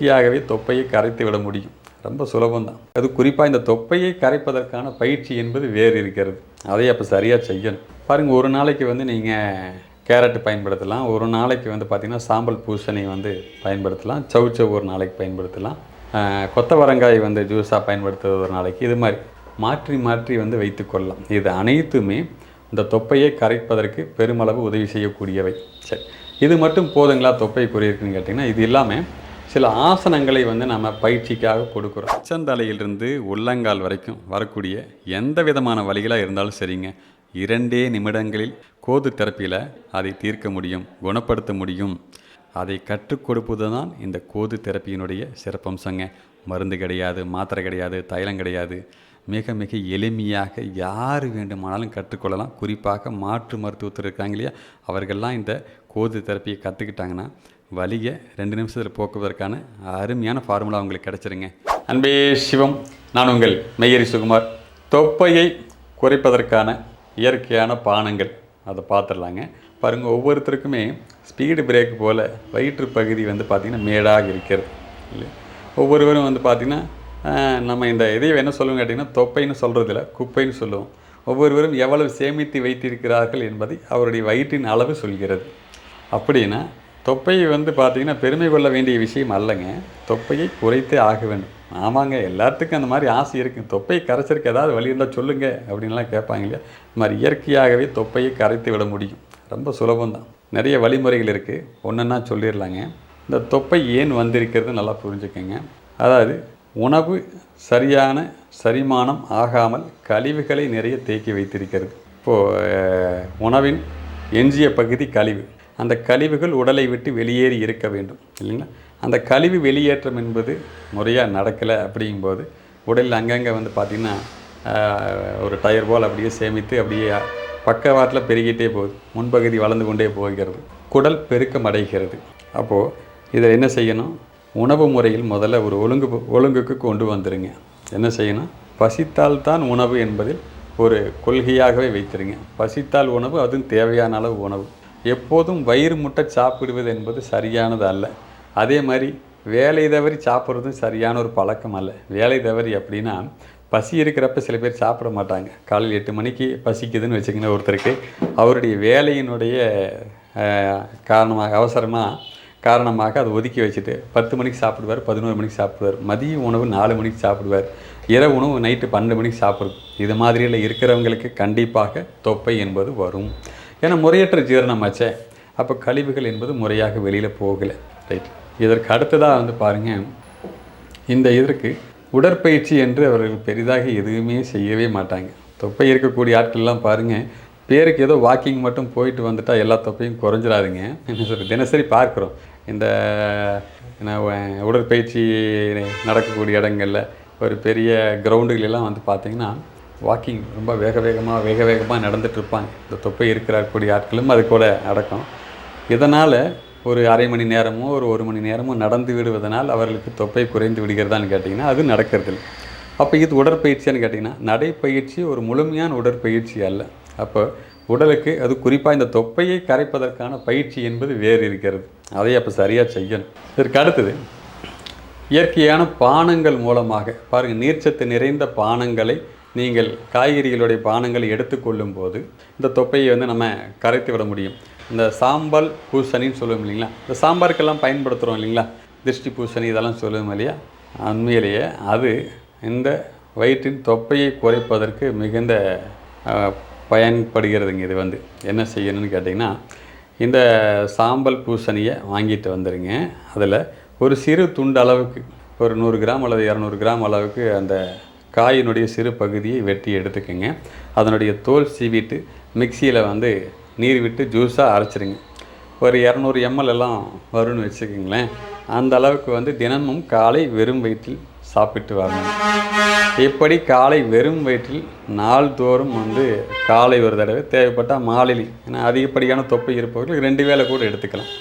ஈஸியாகவே தொப்பையை கரைத்து விட முடியும். ரொம்ப சுலபம்தான். அது குறிப்பாக இந்த தொப்பையை கரைப்பதற்கான பயிற்சி என்பது வேறு இருக்கிறது. அதை அப்போ சரியாக செய்யணும். பாருங்கள் ஒரு நாளைக்கு வந்து நீங்கள் கேரட் பயன்படுத்தலாம். ஒரு நாளைக்கு வந்து பார்த்திங்கன்னா சாம்பல் பூசணி வந்து பயன்படுத்தலாம். சவுச்சவ் ஒரு நாளைக்கு பயன்படுத்தலாம். கொத்தவரங்காய் வந்து ஜூஸாக பயன்படுத்துவது ஒரு நாளைக்கு. இது மாதிரி மாற்றி மாற்றி வந்து வைத்துக்கொள்ளலாம் இது அனைத்துமே இந்த தொப்பையை கரைப்பதற்கு பெருமளவு உதவி செய்யக்கூடியவை. சரி. இது மட்டும் போதுங்களா தொப்பை குறியிருக்குன்னு கேட்டிங்கன்னா இது இல்லாமல் சில ஆசனங்களை வந்து நம்ம பயிற்சிக்காக கொடுக்குறோம். உச்சந்தலையிலிருந்து உள்ளங்கால் வரைக்கும் வரக்கூடிய எந்த விதமான வழிகளாக இருந்தாலும் சரிங்க. இரண்டே நிமிடங்களில் கோது தெரப்பியில் அதை தீர்க்க முடியும் குணப்படுத்த முடியும். அதை கற்றுக் கொடுப்பது தான் இந்த கோது தெரப்பியினுடைய சிறப்பம்சங்க. மருந்து கிடையாது மாத்திரை கிடையாது தைலம் கிடையாது. மிக மிக எளிமையாக யார் வேண்டுமானாலும் கற்றுக்கொள்ளலாம். குறிப்பாக மாற்று மருத்துவத்தில் இருக்காங்க இல்லையா? அவர்கள்லாம் இந்த கோது தெரப்பியை கற்றுக்கிட்டாங்கன்னா வலியை ரெண்டு நிமிஷத்தில் போக்குவதற்கான அருமையான ஃபார்முலா உங்களுக்கு கிடச்சிருங்க. அன்பே சிவம் நான் உங்கள் மெய்யரி சுகுமார். தொப்பையை குறைப்பதற்கான இயற்கையான பானங்கள் அதை பார்த்துடலாங்க. பாருங்கள் ஒவ்வொருத்தருக்குமே ஸ்பீடு பிரேக் போல் வயிற்று பகுதி வந்து பார்த்திங்கன்னா மேடாக இருக்கிறது இல்லை ஒவ்வொருவரும் வந்து பார்த்திங்கன்னா நம்ம இந்த இதை என்ன சொல்லுவோம் கேட்டிங்கன்னா தொப்பைன்னு சொல்கிறதில்ல குப்பைன்னு சொல்லுவோம். ஒவ்வொருவரும் எவ்வளவு சேமித்து வைத்திருக்கிறார்கள் என்பதை அவருடைய வயிற்றின் அளவு சொல்கிறது. அப்படின்னா தொப்பையை வந்து பார்த்திங்கன்னா பெருமை கொள்ள வேண்டிய விஷயம் அல்லங்க. தொப்பையை குறைத்தே ஆக வேண்டும். ஆமாங்க எல்லாத்துக்கும் அந்த மாதிரி ஆசை இருக்குது தொப்பையை கரைச்சிருக்கு ஏதாவது வழி இருந்தால் சொல்லுங்கள் அப்படின்லாம் கேட்பாங்க இல்லையா? இந்த மாதிரி இயற்கையாகவே தொப்பையை கரைத்து விட முடியும். ரொம்ப சுலபம்தான். நிறைய வழிமுறைகள் இருக்குது ஒன்றுன்னா சொல்லிடலாங்க. இந்த தொப்பை ஏன் வந்திருக்கிறது நல்லா புரிஞ்சுக்கங்க. அதாவது உணவு சரியான சரிமானம் ஆகாமல் கழிவுகளை நிறைய தேக்கி வைத்திருக்கிறது. இப்போது உணவின் எஞ்சிய பகுதி கழிவு. அந்த கழிவுகள் உடலை விட்டு வெளியேறி இருக்க வேண்டும் இல்லைங்களா? அந்த கழிவு வெளியேற்றம் என்பது முறையாக நடக்கலை அப்படிங்கும்போது உடலில் அங்கங்கே வந்து பார்த்திங்கன்னா ஒரு டயர் போல் அப்படியே சேமித்து அப்படியே பக்கவாட்டில் பெருகிட்டே போகுது. முன்பகுதி வளர்ந்து கொண்டே போகிறது. குடல் பெருக்கம் அடைகிறது. அப்போது இதை என்ன செய்யணும்? உணவு முறையில் முதல்ல ஒரு ஒழுங்கு ஒழுங்குக்கு கொண்டு வந்துடுங்க என்ன செய்யணும்? பசித்தால் தான் உணவு என்பதில் ஒரு கொள்கையாகவே வைத்திருங்க. பசித்தால் உணவு அதுவும் தேவையான அளவு உணவு. எப்போதும் வயிறு முட்டை சாப்பிடுவது என்பது சரியானது அல்ல. அதே மாதிரி வேலை தவறி சாப்பிட்றதும் சரியான ஒரு பழக்கம் அல்ல. வேலை தவறி அப்படின்னா பசி இருக்கிறப்ப சில பேர் சாப்பிட மாட்டாங்க. காலையில் எட்டு மணிக்கு பசிக்குதுன்னு வச்சுக்கோங்க ஒருத்தருக்கு. அவருடைய வேலையினுடைய காரணமாக அவசரமாக காரணமாக அதை ஒதுக்கி வச்சுட்டு பத்து மணிக்கு சாப்பிடுவார் பதினோரு மணிக்கு சாப்பிடுவார் மதிய உணவு நாலு மணிக்கு சாப்பிடுவார் இரவு உணவு நைட்டு பன்னெண்டு மணிக்கு சாப்பிடுது இது மாதிரியில் இருக்கிறவங்களுக்கு கண்டிப்பாக தொப்பை என்பது வரும். ஏன்னா முறையற்ற ஜீரணமாச்சே. அப்போ கழிவுகள் என்பது முறையாக வெளியில் போகலை. ரைட் இதற்கு அடுத்ததாக வந்து பாருங்கள் இந்த இதற்கு உடற்பயிற்சி என்று அவர்கள் பெரிதாக எதுவுமே செய்யவே மாட்டாங்க. தொப்பை இருக்கக்கூடிய ஆட்கள்லாம் பாருங்கள் பேருக்கு ஏதோ வாக்கிங் மட்டும் போயிட்டு வந்துட்டால் எல்லா தொப்பையும் குறைஞ்சிடாதுங்க என்ன சொல்றது? தினசரி பார்க்குறோம். இந்த என்ன, உடற்பயிற்சி நடக்கக்கூடிய இடங்களில் ஒரு பெரிய கிரவுண்டுகளெல்லாம் வந்து பார்த்திங்கன்னா வாக்கிங் ரொம்ப வேக வேகமாக வேக வேகமாக நடந்துட்டு இருப்பாங்க இந்த தொப்பை இருக்கிறக்கூடிய ஆட்களும் அது கூட அடக்கம். இதனால் ஒரு அரை மணி நேரமோ ஒரு ஒரு மணி நேரமோ நடந்து விடுவதனால் அவர்களுக்கு தொப்பை குறைந்து விடுகிறதான்னு கேட்டிங்கன்னா அது நடக்கிறதில்ல அப்போ இது உடற்பயிற்சியான்னு கேட்டிங்கன்னா நடைப்பயிற்சி ஒரு முழுமையான உடற்பயிற்சி அல்ல. அப்போ உடலுக்கு அது குறிப்பாக இந்த தொப்பையை கரைப்பதற்கான பயிற்சி என்பது வேறு இருக்கிறது. அதை அப்போ சரியாக செய்யணும். இதற்கு அடுத்தது இயற்கையான பானங்கள் மூலமாக பாருங்கள் நீர்ச்சத்து நிறைந்த பானங்களை நீங்கள் காய்கறிகளுடைய பானங்களை எடுத்துக்கொள்ளும் போது இந்த தொப்பையை வந்து நம்ம கரைத்து விட முடியும். இந்த சாம்பல் பூசணின்னு சொல்லுவோம் இல்லைங்களா? இந்த சாம்பாருக்கெல்லாம் பயன்படுத்துகிறோம் இல்லைங்களா? திருஷ்டி பூசணி இதெல்லாம் சொல்லுவோம் இல்லையா? உண்மையிலேயே அது இந்த வயிற்றின் தொப்பையை குறைப்பதற்கு மிகுந்த பயன்படுகிறதுங்க இது வந்து. என்ன செய்யணும்னு கேட்டிங்கன்னா இந்த சாம்பல் பூசணியை வாங்கிட்டு வந்துடுங்க அதில் ஒரு சிறு துண்டு அளவுக்கு ஒரு நூறு கிராம் அல்லது இரநூறு கிராம் அளவுக்கு அந்த காயினுடைய சிறு பகுதியை வெட்டி எடுத்துக்கோங்க. அதனுடைய தோல் சீவிட்டு மிக்சியில் வந்து நீர் விட்டு ஜூஸாக அரைச்சிருங்க. ஒரு இரநூறு எம்எல் எல்லாம் வரும்னு வச்சுக்கோங்களேன். அந்த அளவுக்கு வந்து தினமும் காலை வெறும் வயிற்றில் சாப்பிட்டு வரணும் இப்படி காலை வெறும் வயிற்றில் நாள்தோறும் வந்து காலை ஒரு தடவை தேவைப்பட்டால் மாலிலி ஏன்னா அதிகப்படியான தொப்பை இருப்பவர்கள் ரெண்டு வேளை கூட எடுத்துக்கலாம்.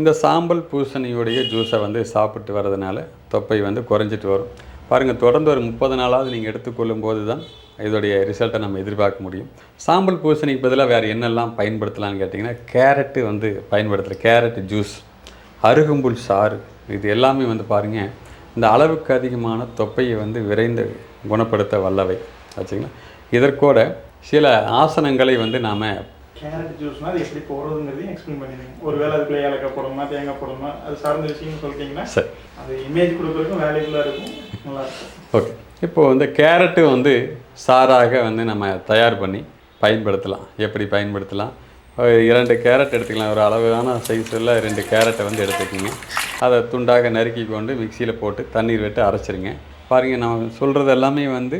இந்த சாம்பல் பூசணியுடைய ஜூஸை வந்து சாப்பிட்டு வர்றதுனால தொப்பை வந்து குறைஞ்சிட்டு வரும். பாருங்கள் தொடர்ந்து ஒரு முப்பது நாளாவது நீங்கள் எடுத்துக்கொள்ளும் போது தான் இதோடைய ரிசல்ட்டை நம்ம எதிர்பார்க்க முடியும். சாம்பல் பூசணிக்கு பதிலாக வேறு என்னெல்லாம் பயன்படுத்தலாம்னு கேட்டிங்கன்னா கேரட்டு வந்து பயன்படுத்துகிற கேரட் ஜூஸ் அருகம்புல் சாறு இது எல்லாமே வந்து பாருங்கள் இந்த அளவுக்கு அதிகமான தொப்பையை வந்து விரைந்து குணப்படுத்த வல்லவை. ஆச்சுங்களா? இதற்கூட சில ஆசனங்களை வந்து நாம் கேரட் ஜூஸ்னா அது எப்படி போடுறதுங்கிறதையும் எக்ஸ்பிளைன் பண்ணிடுங்க ஒருவேளை அதுக்குள்ள ஏலக்காய் போடணுமா தேங்காய் போடணுமா அது சார்ந்த விஷயம் சொல்லிட்டீங்கன்னா சரி. அது இமேஜ் கொடுக்குறதுக்கும் நல்லா இருக்கும். ஓகே. இப்போது வந்து கேரட்டு வந்து சாராக வந்து நம்ம தயார் பண்ணி பயன்படுத்தலாம். எப்படி பயன்படுத்தலாம்? இரண்டு கேரட் எடுத்துக்கலாம். ஒரு அளவான சைஸில் ரெண்டு கேரட்டை வந்து எடுத்துக்கோங்க. அதை துண்டாக நறுக்கி கொண்டு மிக்சியில் போட்டு தண்ணீர் விட்டு அரைச்சிருங்க. பாருங்கள் நம்ம சொல்கிறது எல்லாமே வந்து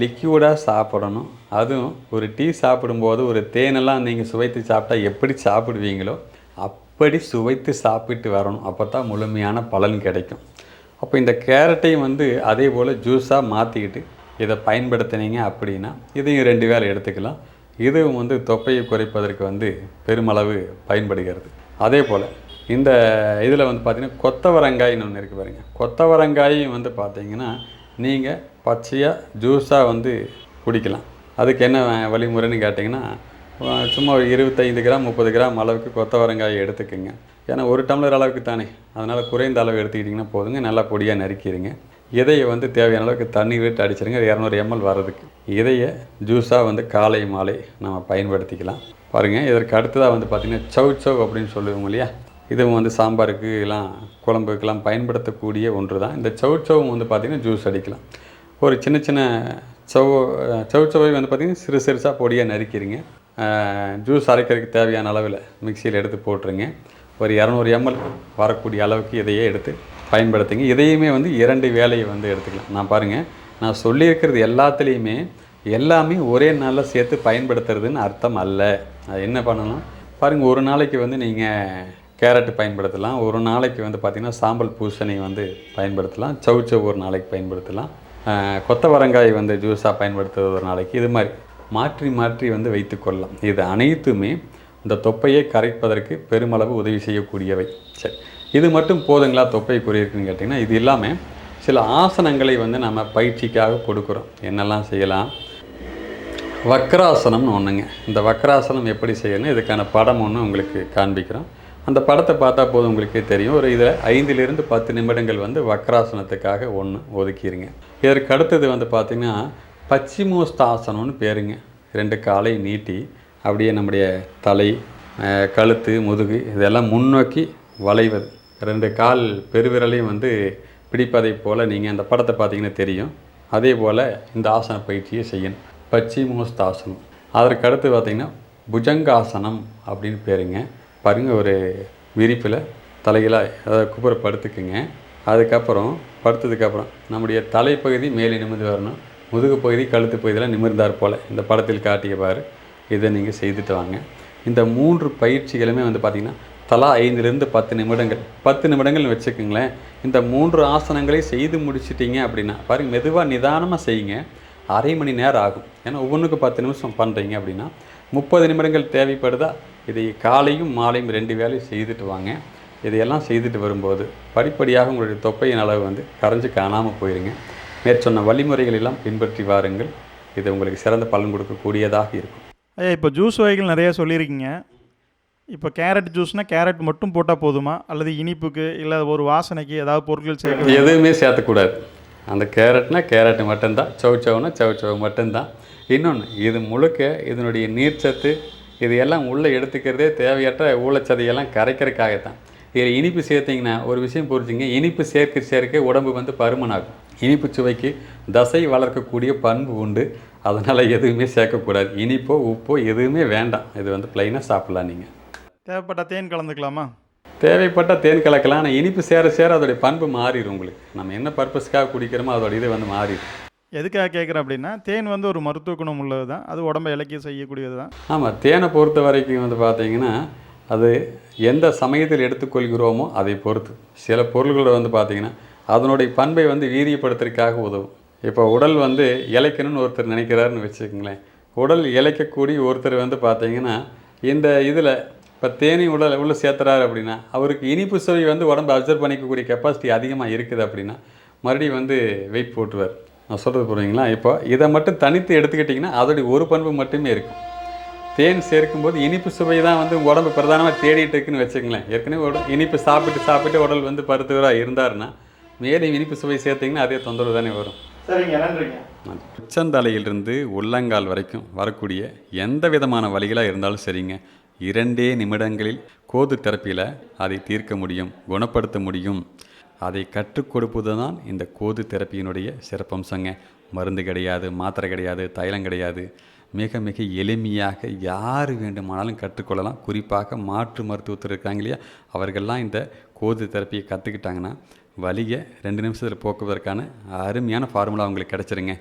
லிக்யூடாக சாப்பிடணும். அதுவும் ஒரு டீ சாப்பிடும்போது ஒரு தேனெல்லாம் நீங்கள் சுவைத்து சாப்பிட்டா எப்படி சாப்பிடுவீங்களோ அப்படி சுவைத்து சாப்பிட்டு வரணும். அப்போ தான் முழுமையான பலன் கிடைக்கும். அப்போ இந்த கேரட்டையும் வந்து அதே போல் ஜூஸாக மாற்றிக்கிட்டு இதை பயன்படுத்தினீங்க அப்படின்னா இதையும் ரெண்டு வேளை எடுத்துக்கலாம். இதுவும் வந்து தொப்பையை குறைப்பதற்கு வந்து பெருமளவு பயன்படுகிறது. அதே போல் இந்த இதில் வந்து பார்த்திங்கன்னா கொத்தவரங்காய்னு ஒன்று இருக்குது பாருங்கள் கொத்தவரங்காயும் வந்து பார்த்தீங்கன்னா நீங்கள் பச்சையாக ஜூஸாக வந்து குடிக்கலாம். அதுக்கு என்ன வழிமுறைன்னு கேட்டிங்கன்னா சும்மா ஒரு இருபத்தைந்து கிராம் முப்பது கிராம் அளவுக்கு கொத்தவரங்காயை எடுத்துக்கோங்க. ஏன்னா ஒரு டம்ளர் அளவுக்கு தானே. அதனால் குறைந்த அளவு எடுத்துக்கிட்டிங்கன்னா போதுங்க. நல்லா பொடியாக நறுக்கிடுங்க. இதையை வந்து தேவையான அளவுக்கு தண்ணி விட்டு அடிச்சிருங்க. இரநூறு எம்எல் வர்றதுக்கு. இதையை ஜூஸாக வந்து காலை மாலை நம்ம பயன்படுத்திக்கலாம். பாருங்கள் இதற்கு அடுத்ததாக வந்து பார்த்திங்கன்னா சவு சவ் அப்படின்னு சொல்லுவோம் இல்லையா? இதுவும் வந்து சாம்பாருக்கு எல்லாம் குழம்புக்கெல்லாம் பயன்படுத்தக்கூடிய ஒன்று தான் இந்த சவ் வந்து பார்த்திங்கன்னா ஜூஸ் அடிக்கலாம். ஒரு சின்ன சின்ன சவ் சவு சவை வந்து பார்த்திங்கன்னா சிறு சிறுசாக பொடியாக நறுக்கிடுங்க. ஜூஸ் அரைக்கிறதுக்கு தேவையான அளவில் மிக்சியில் எடுத்து போட்டுருங்க. ஒரு இரநூறு எம்எல் வரக்கூடிய அளவுக்கு இதையே எடுத்து பயன்படுத்துங்க. இதையுமே வந்து இரண்டு வேலையை வந்து எடுத்துக்கலாம். நான் பாருங்கள் நான் சொல்லியிருக்கிறது எல்லாத்துலேயுமே எல்லாமே ஒரே நாளில் சேர்த்து பயன்படுத்துறதுன்னு அர்த்தம் அல்ல. அது என்ன பண்ணணும் பாருங்கள் ஒரு நாளைக்கு வந்து நீங்கள் கேரட் பயன்படுத்தலாம். ஒரு நாளைக்கு வந்து பார்த்திங்கன்னா சாம்பல் பூசணி வந்து பயன்படுத்தலாம். சவுச்சவ் ஒரு நாளைக்கு பயன்படுத்தலாம். கொத்தவரங்காய் வந்து ஜூஸாக பயன்படுத்துறது ஒரு நாளைக்கு. இது மாதிரி மாற்றி மாற்றி வந்து வைத்துக்கொள்ளலாம். இது அனைத்துமே இந்த தொப்பையை கரைப்பதற்கு பெருமளவு உதவி செய்யக்கூடியவை. சரி. இது மட்டும் போதுங்களா தொப்பை குறியிருக்குன்னு கேட்டிங்கன்னா இது இல்லாமல் சில ஆசனங்களை வந்து நம்ம பயிற்சிக்காக கொடுக்குறோம். என்னெல்லாம் செய்யலாம்? வக்ராசனம்னு ஒன்றுங்க இந்த வக்ராசனம் எப்படி செய்யணும்? இதுக்கான படம் ஒன்று உங்களுக்கு காண்பிக்கிறோம். அந்த படத்தை பார்த்தா போதும் உங்களுக்கே தெரியும். ஒரு இதில் ஐந்திலிருந்து பத்து நிமிடங்கள் வந்து வக்ராசனத்துக்காக ஒன்று ஒதுக்கிடுங்க இதற்கு அடுத்தது வந்து பார்த்திங்கன்னா பச்சிமோஸ்தாசனம்னு பேருங்க. ரெண்டு காலை நீட்டி அப்படியே நம்முடைய தலை கழுத்து முதுகு இதெல்லாம் முன்னோக்கி வளைவது. ரெண்டு கால் பெருவிரலையும் வந்து பிடிப்பதைப் போல் நீங்கள் அந்த படத்தை பார்த்தீங்கன்னா தெரியும். அதே போல் இந்த ஆசன பயிற்சியை செய்யணும். பச்சி பச்சிமோஸ்தாசனம். அதற்கு அடுத்து பார்த்திங்கன்னா புஜங்காசனம் அப்படின்னு பேருங்க. பாருங்க ஒரு விரிப்பில் தலைகளாக அதாவது குப்புற படுத்துக்குங்க அதுக்கப்புறம் படுத்ததுக்கப்புறம் நம்முடைய தலைப்பகுதி மேலே நிமிர்ந்து வரணும். முதுகு பகுதி கழுத்து பகுதியெலாம் நிமிர்ந்தார் போல் இந்த படத்தில் காட்டியவாறு இதை நீங்கள் செய்துட்டு வாங்க. இந்த மூன்று பயிற்சிகளுமே வந்து பார்த்திங்கன்னா தலா ஐந்துலேருந்து பத்து நிமிடங்கள். பத்து நிமிடங்கள் வச்சுக்கோங்களேன். இந்த மூன்று ஆசனங்களை செய்து முடிச்சிட்டிங்க அப்படின்னா பாருங்கள் மெதுவாக நிதானமாக செய்யுங்க. அரை மணி நேரம் ஆகும். ஏன்னா ஒவ்வொன்றுக்கு பத்து நிமிஷம் பண்ணுறீங்க அப்படின்னா முப்பது நிமிடங்கள் தேவைப்படுதா? இதை காலையும் மாலையும் ரெண்டு வேலையும் செய்துட்டு வாங்க. இதையெல்லாம் செய்துட்டு வரும்போது படிப்படியாக உங்களுடைய தொப்பையின் அளவு வந்து கரைஞ்சு காணாமல் போயிருங்க. மேற்சொன்ன வழிமுறைகளெல்லாம் பின்பற்றி வாருங்கள். இது உங்களுக்கு சிறந்த பலன் கொடுக்கக்கூடியதாக இருக்கும். ஐயா இப்போ ஜூஸ் வகைகள் நிறையா சொல்லியிருக்கீங்க. இப்போ கேரட் ஜூஸ்னால் கேரட் மட்டும் போட்டால் போதுமா? அல்லது இனிப்புக்கு இல்லை ஒரு வாசனைக்கு ஏதாவது பொருட்கள் சேர்க்க எதுவுமே சேர்த்தக்கூடாது. அந்த கேரட்னா கேரட் மட்டும்தான். சவு சவுனா சவு சவு மட்டும்தான். இன்னொன்று இது முழுக்க இதனுடைய நீர்ச்சத்து இது எல்லாம் உள்ளே எடுத்துக்கிறதே தேவையற்ற ஊழச்சதையெல்லாம் கரைக்கிறதுக்காகத்தான். இதில் இனிப்பு சேர்த்திங்கன்னா ஒரு விஷயம் புரிஞ்சுங்க. இனிப்பு சேர்க்க சேர்க்க உடம்பு வந்து பருமனாகும். இனிப்பு சுவைக்கு தசை வளர்க்கக்கூடிய பண்பு உண்டு. அதனால் எதுவுமே சேர்க்கக்கூடாது. இனிப்போ உப்போ எதுவுமே வேண்டாம். இது வந்து ப்ளைனாக சாப்பிட்லாம் நீங்கள் தேவைப்பட்ட தேன் கலந்துக்கலாமா? தேவைப்பட்ட தேன் கலக்கலாம். ஆனால் இனிப்பு சேர சேர அதோடைய பண்பு மாறிடும் உங்களுக்கு. நம்ம என்ன பர்பஸ்க்காக குடிக்கிறோமோ அதோட இது வந்து மாறிடும் எதுக்காக கேட்குறேன் அப்படின்னா தேன் வந்து ஒரு மருத்துவ குணம் உள்ளது தான் அது உடம்பை இலக்கிய செய்யக்கூடியது தான் ஆமாம் தேனை பொறுத்த வரைக்கும் வந்து பார்த்தீங்கன்னா அது எந்த சமயத்தில் எடுத்துக்கொள்கிறோமோ அதை பொறுத்து. சில பொருள்கள் வந்து பார்த்தீங்கன்னா அதனுடைய பண்பை வந்து வீரியப்படுத்துறதுக்காக உதவும். இப்போ உடல் வந்து இழைக்கணும்னு ஒருத்தர் நினைக்கிறாருன்னு வச்சுக்கோங்களேன். உடல் இளைக்கக்கூடிய ஒருத்தர் வந்து பார்த்தீங்கன்னா இந்த இதில் இப்போ தேனி உடல் உள்ளே சேர்த்துறாரு அப்படின்னா அவருக்கு இனிப்பு சுவை வந்து உடம்பு அப்சர்வ் பண்ணிக்கக்கூடிய கெப்பாசிட்டி அதிகமாக இருக்குது அப்படின்னா மறுபடியும் வந்து வெயிட் போட்டுருவார் நான் சொல்கிறது புரியுங்களா இப்போ இதை மட்டும் தனித்து எடுத்துக்கிட்டிங்கன்னா அதோடைய ஒரு பண்பு மட்டுமே இருக்கும். தேன் சேர்க்கும்போது இனிப்பு சுவை தான் வந்து உடம்பு பிரதானமாக தேடிட்டு இருக்குன்னு வச்சுக்கங்களேன். ஏற்கனவே உடல் இனிப்பு சாப்பிட்டு சாப்பிட்டு உடல் வந்து பருத்துவராக இருந்தாருன்னா மேலும் இனிப்பு சுவை சேர்த்திங்கன்னா அதே தொந்தரவு தானே வரும். சரிங்க நன்றிங்க. உச்சந்தலையிலிருந்து உள்ளங்கால் வரைக்கும் வரக்கூடிய எந்த விதமான வழிகளாக இருந்தாலும் சரிங்க. இரண்டே நிமிடங்களில் கோது தெரப்பியில் அதை தீர்க்க முடியும் குணப்படுத்த முடியும். அதை கற்றுக் கொடுப்பது தான் இந்த கோது தெரப்பியினுடைய சிறப்பம்சங்க. மருந்து கிடையாது மாத்திரை கிடையாது தைலம் கிடையாது. மிக மிக எளிமையாக யார் வேண்டுமானாலும் கற்றுக்கொள்ளலாம். குறிப்பாக மாற்று மருத்துவத்தில் இருக்காங்க இல்லையா? அவர்கள்லாம் இந்த கோது தெரப்பியை கற்றுக்கிட்டாங்கன்னா வலியை ரெண்டு நிமிஷத்தில் போக்குவதற்கான அருமையான ஃபார்முலா உங்களுக்கு கிடச்சிருங்க.